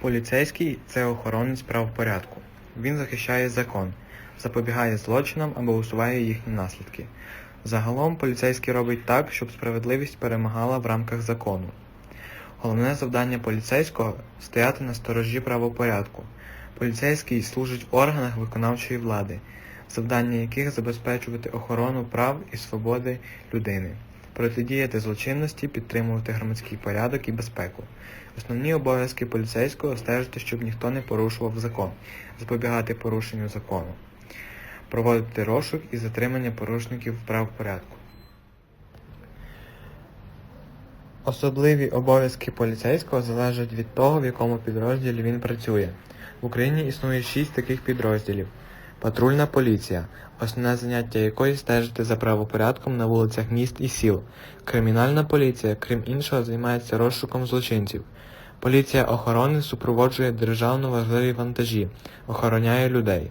Поліцейський це охоронець правопорядку. Він захищає закон, запобігає злочинам або усуває їхні наслідки. Загалом поліцейський робить так, щоб справедливість перемагала в рамках закону. Головне завдання поліцейського стояти на сторожі правопорядку. Поліцейський служить в органах виконавчої влади, завдання яких забезпечувати охорону прав і свободи людини, протидіяти злочинності, підтримувати громадський порядок і безпеку. Основні обов'язки поліцейського стежити, щоб ніхто не порушував закон, запобігати порушенню закону, проводити розшук і затримання порушників правопорядку. Особливі обов'язки поліцейського залежать від того, в якому підрозділі він працює. В Україні існує шість таких підрозділів. Патрульна поліція, основне заняття якої стежити за правопорядком на вулицях міст і сіл. Кримінальна поліція, крім іншого, займається розшуком злочинців. Поліція охорони супроводжує державно важливі вантажі, охороняє людей.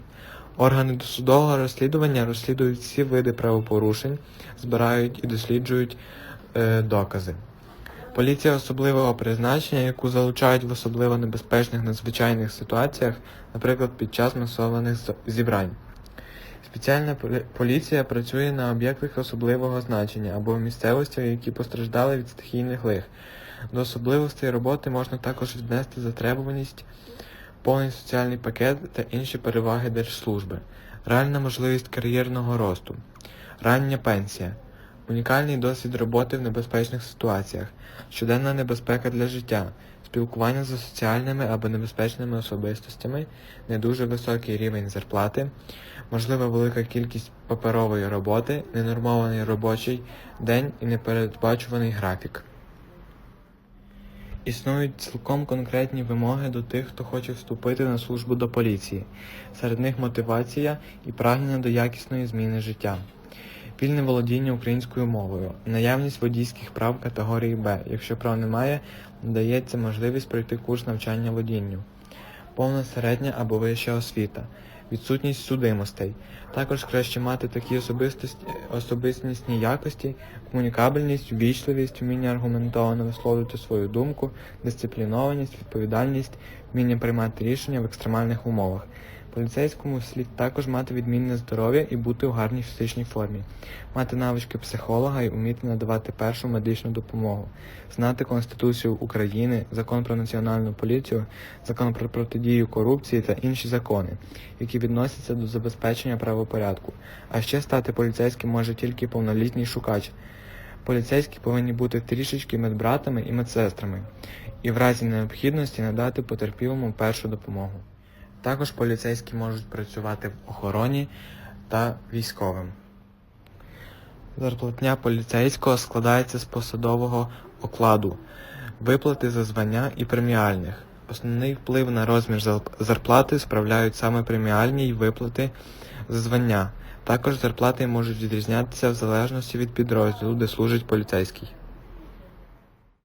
Органи досудового розслідування розслідують всі види правопорушень, збирають і досліджують е, докази. Поліція особливого призначення, яку залучають в особливо небезпечних надзвичайних ситуаціях, наприклад, під час масованих зібрань. Спеціальна поліція працює на об'єктах особливого значення або в місцевостях, які постраждали від стихійних лих. До особливостей роботи можна також віднести затребуваність, повний соціальний пакет та інші переваги держслужби, реальна можливість кар'єрного росту, рання пенсія, унікальний досвід роботи в небезпечних ситуаціях, щоденна небезпека для життя, спілкування з соціальними або небезпечними особистостями, не дуже високий рівень зарплати, можлива велика кількість паперової роботи, ненормований робочий день і непередбачуваний графік. Існують цілком конкретні вимоги до тих, хто хоче вступити на службу до поліції. Серед них мотивація і прагнення до якісної зміни життя. Вільне володіння українською мовою, наявність водійських прав категорії Б. Якщо прав немає, надається можливість пройти курс навчання водінню. Повна середня або вища освіта, відсутність судимостей. Також краще мати такі особистісні якості, комунікабельність, ввічливість, вміння аргументовано висловлювати свою думку, дисциплінованість, відповідальність, вміння приймати рішення в екстремальних умовах. Поліцейському слід також мати відмінне здоров'я і бути у гарній фізичній формі, мати навички психолога і вміти надавати першу медичну допомогу, знати Конституцію України, закон про національну поліцію, закон про протидію корупції та інші закони, які відносяться до забезпечення правопорядку. А ще стати поліцейським може тільки повнолітній шукач. Поліцейські повинні бути трішечки медбратами і медсестрами, і в разі необхідності надати потерпілому першу допомогу. Також поліцейські можуть працювати в охороні та військовим. Зарплатня поліцейського складається з посадового окладу, виплати за звання і преміальних. Основний вплив на розмір зарплати справляють саме преміальні й виплати за звання. Також зарплати можуть відрізнятися в залежності від підрозділу, де служить поліцейський.